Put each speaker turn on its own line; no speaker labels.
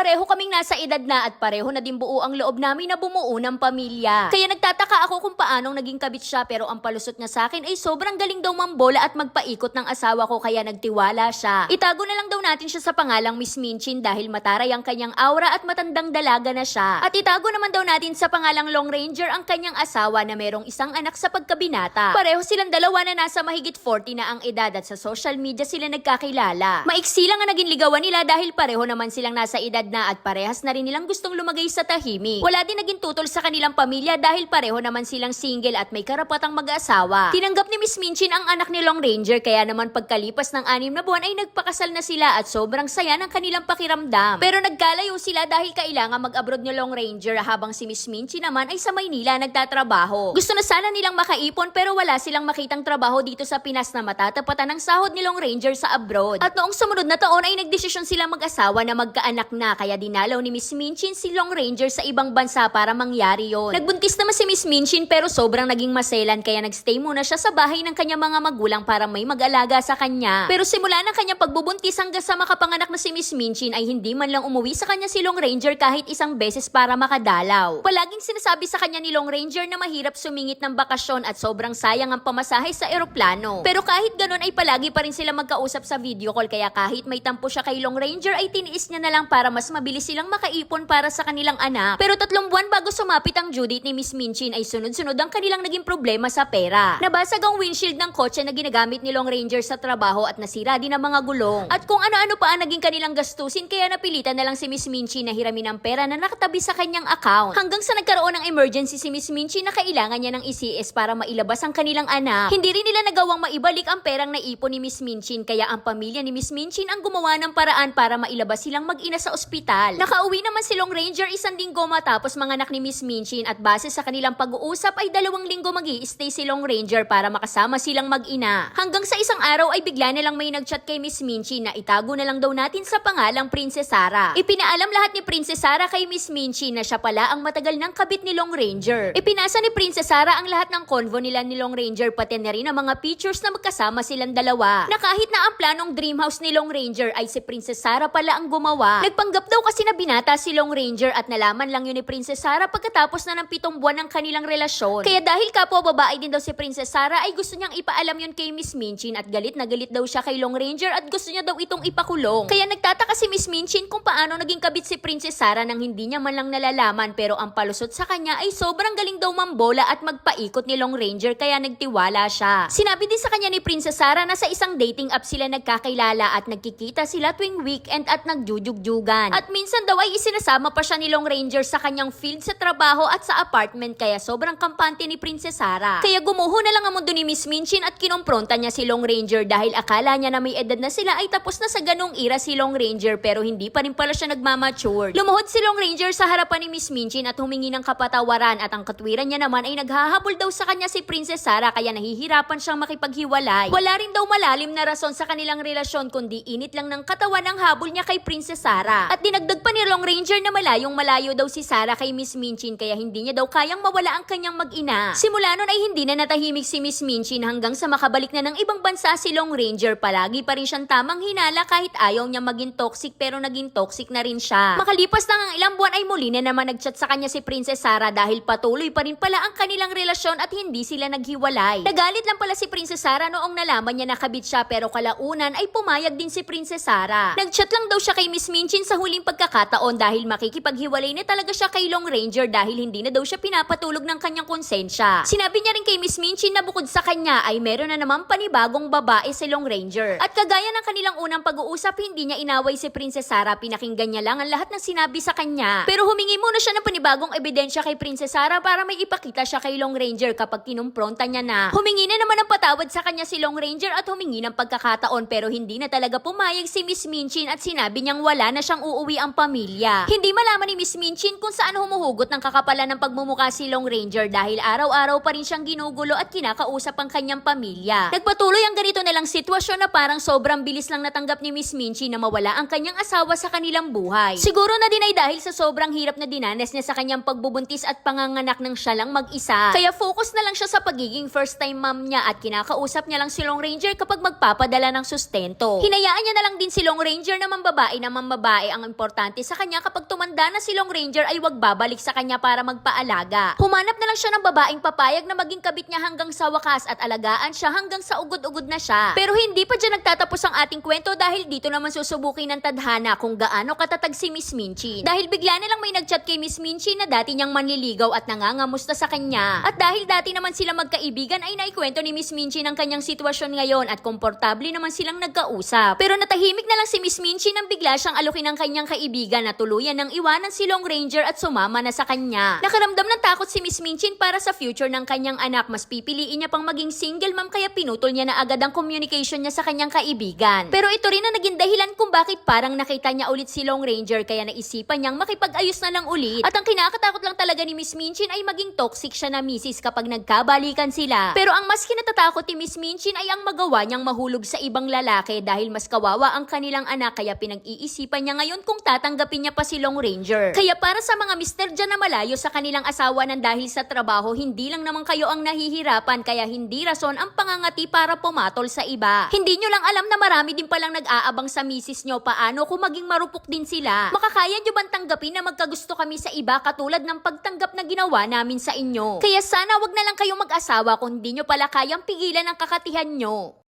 Pareho kaming nasa edad na at pareho na din buo ang loob namin na bumuo ng pamilya. Kaya nagtataka ako kung paanong naging kabit siya pero ang palusot niya sa akin ay sobrang galing daw mambola at magpaikot ng asawa ko kaya nagtiwala siya. Itago na lang daw natin siya sa pangalang Miss Minchin dahil mataray ang kanyang aura at matandang dalaga na siya. At itago naman daw natin sa pangalang Long Ranger ang kanyang asawa na merong isang anak sa pagkabinata. Pareho silang dalawa na nasa mahigit 40 na ang edad at sa social media sila nagkakilala. Maiksi lang ang naging ligawan nila dahil pareho naman silang nasa edad na at parehas na rin nilang gustong lumagay sa tahimik. Wala din naging tutol sa kanilang pamilya dahil pareho naman silang single at may karapatang mag-asawa. Tinanggap ni Miss Minchin ang anak ni Long Ranger kaya naman pagkalipas ng anim na buwan ay nagpakasal na sila at sobrang saya ng kanilang pakiramdam. Pero nagkalayo sila dahil kailangan mag-abroad ni Long Ranger habang si Miss Minchin naman ay sa Maynila nagtatrabaho. Gusto na sana nilang makaipon pero wala silang makitang trabaho dito sa Pinas na matatapatan ng sahod ni Long Ranger sa abroad. At noong sumunod na taon ay nagdesisyon silang mag-asawa na magkaanak na kaya dinalaw ni Miss Minchin si Long Ranger sa ibang bansa para mangyari yon. Nagbuntis naman si Miss Minchin pero sobrang naging maselan kaya nagstay muna siya sa bahay ng kanyang mga magulang para may mag-alaga sa kanya. Pero simula ng kanyang pagbubuntis hanggang sa makapanganak na si Miss Minchin ay hindi man lang umuwi sa kanya si Long Ranger kahit isang beses para makadalaw. Palaging sinasabi sa kanya ni Long Ranger na mahirap sumingit ng bakasyon at sobrang sayang ang pamasahe sa eroplano. Pero kahit ganun ay palagi pa rin sila magkausap sa video call kaya kahit may tampo siya kay Long Ranger ay tiniis niya na lang para mas mabilis silang makaipon para sa kanilang anak. Pero tatlong buwan bago sumapit ang due ni Miss Minchin ay sunod-sunod ang kanilang naging problema sa pera. Nabasag ang windshield ng kotse na ginagamit ni Long Ranger sa trabaho at nasira din ang mga gulong. At kung ano-ano pa ang naging kanilang gastusin kaya napilitan na lang si Miss Minchin na hiramin ang pera na nakatabi sa kanyang account. Hanggang sa nagkaroon ng emergency si Miss Minchin na kailangan niya ng ECS para mailabas ang kanilang anak. Hindi rin nila nagawang maibalik ang perang naipon ni Miss Minchin kaya ang pamilya ni Miss Minchin ang gumawa ng paraan para mailabas silang mag-ina sa ospital. Nakauwi naman si Long Ranger isang linggo matapos manganak ni Miss Minchin at base sa kanilang pag-uusap ay dalawang linggo mag stay si Long Ranger para makasama silang mag-ina. Hanggang sa isang araw ay bigla na lang may nagchat kay Miss Minchin na itago na lang daw natin sa pangalang Princess Sarah. Ipinaalam lahat ni Princess Sarah kay Miss Minchin na siya pala ang matagal ng kabit ni Long Ranger. Ipinasa ni Princess Sarah ang lahat ng convo nila ni Long Ranger pati na rin ang mga pictures na magkasama silang dalawa. Na kahit na ang planong dream house ni Long Ranger ay si Princess Sarah pala ang gumawa. Nagpanggap daw kasi na binata si Long Ranger at nalaman lang yun ni Princess Sarah pagkatapos na ng pitong buwan ng kanilang relasyon. Kaya dahil kapwa babae din daw si Princess Sarah ay gusto niyang ipaalam yun kay Miss Minchin at galit na galit daw siya kay Long Ranger at gusto niya daw itong ipakulong. Kaya nagtataka si Miss Minchin kung paano naging kabit si Princess Sarah nang hindi niya man lang nalalaman pero ang palusot sa kanya ay sobrang galing daw mambola at magpaikot ni Long Ranger kaya nagtiwala siya. Sinabi din sa kanya ni Princess Sarah na sa isang dating app sila nagkakailala at nagkikita sila tuwing weekend at nagjujugjugan. At minsan daw ay isinasama pa siya ni Long Ranger sa kanyang field sa trabaho at sa apartment kaya sobrang kampante ni Princess Sarah. Kaya gumuho na lang ang mundo ni Miss Minchin at kinompronta niya si Long Ranger dahil akala niya na may edad na sila ay tapos na sa ganong ira si Long Ranger pero hindi pa rin pala siya nagmamature. Lumuhod si Long Ranger sa harapan ni Miss Minchin at humingi ng kapatawaran at ang katwiran niya naman ay naghahabol daw sa kanya si Princess Sarah kaya nahihirapan siyang makipaghiwalay. Wala rin daw malalim na rason sa kanilang relasyon kundi init lang ng katawan ang habol niya kay Princess Sarah. At dinagdag pa ni Long Ranger na malayong malayo daw si Sarah kay Miss Minchin kaya hindi niya daw kayang mawala ang kanyang mag-ina. Simula nun ay hindi na natahimik si Miss Minchin hanggang sa makabalik na ng ibang bansa si Long Ranger. Palagi pa rin siyang tamang hinala kahit ayaw niya maging toxic pero naging toxic na rin siya. Makalipas lang ang ilang buwan ay muli na naman nagchat sa kanya si Princess Sarah dahil patuloy pa rin pala ang kanilang relasyon at hindi sila naghiwalay. Nagalit lang pala si Princess Sarah noong nalaman niya nakabit siya pero kalaunan ay pumayag din si Princess Sarah. Nagchat lang daw siya kay Miss Minchin sa huling pagkakataon dahil makikipaghiwalay na talaga siya kay Long Ranger dahil hindi na daw siya pinapatulog ng kanyang konsensya. Sinabi niya rin kay Miss Minchin na bukod sa kanya ay meron na naman panibagong babae si Long Ranger. At kagaya ng kanilang unang pag-uusap, hindi niya inaway si Princess Sarah, pinakinggan niya lang ang lahat ng sinabi sa kanya. Pero humingi muna siya ng panibagong ebidensya kay Princess Sarah para may ipakita siya kay Long Ranger kapag kinumpronta niya na. Humingi na naman ng patawad sa kanya si Long Ranger at humingi ng pagkakataon pero hindi na talaga pumayag si Miss Minchin at sinabi niyang wala na siyang uuwi ang pamilya. Hindi malaman ni Miss Minchin kung saan humuhugot ng kakapalan ng pagmumukha si Long Ranger dahil araw-araw pa rin siyang ginugulo at kinakausap ang kanyang pamilya. Nagpatuloy ang ganito nilang sitwasyon na parang sobrang bilis lang natanggap ni Miss Minchin na mawala ang kanyang asawa sa kanilang buhay. Siguro na din ay dahil sa sobrang hirap na dinanas niya sa kanyang pagbubuntis at panganganak ng siya lang mag-isa. Kaya focus na lang siya sa pagiging first time mom niya at kinakausap niya lang si Long Ranger kapag magpapadala ng sustento. Hinayaan niya na lang din si Long Ranger na mambabae na mambabae ang importante sa kanya kapag tumanda na si Long Ranger ay wag babalik sa kanya para magpaalaga. Humanap na lang siya ng babaeng papayag na maging kabit niya hanggang sa wakas at alagaan siya hanggang sa ugod-ugod na siya. Pero hindi pa dyan nagtatapos ang ating kwento dahil dito naman susubukin ng tadhana kung gaano katatag si Miss Minchi. Dahil bigla na lang may nagchat kay Miss Minchi na dati niyang manliligaw at nangangamusta sa kanya. At dahil dati naman sila magkaibigan ay naikwento ni Miss Minchi ng kanyang sitwasyon ngayon at komportable naman silang nagkausap. Pero natahimik na lang si Miss Minchi nang bigla siyang alukin ng kanyang kaibigan na tuluyan ng iwanan si Long Ranger at sumama na sa kanya. Nakaramdam ng takot si Miss Minchin para sa future ng kanyang anak. Mas pipiliin niya pang maging single ma'am kaya pinutol niya na agad ang communication niya sa kanyang kaibigan. Pero ito rin ang naging dahilan kung bakit parang nakita niya ulit si Long Ranger kaya naisipan niyang makipag-ayos na lang ulit. At ang kinakatakot lang talaga ni Miss Minchin ay maging toxic siya na misis kapag nagkabalikan sila. Pero ang mas kinatatakot ni Miss Minchin ay ang magawa niyang mahulog sa ibang lalaki dahil mas kawawa ang kanilang anak kaya pinag-iisipan niya ngayon kung tatanggapin niya pa si Long Ranger. Kaya para sa mga mister dyan na malayo sa kanilang asawa ng dahil sa trabaho, hindi lang naman kayo ang nahihirapan kaya hindi rason ang pangangati para pumatol sa iba. Hindi nyo lang alam na marami din palang nag-aabang sa misis nyo paano kung maging marupok din sila. Makakaya nyo bang tanggapin na magkagusto kami sa iba katulad ng pagtanggap na ginawa namin sa inyo? Kaya sana wag na lang kayong mag-asawa kung hindi nyo pala kayang pigilan ang kakatihan nyo.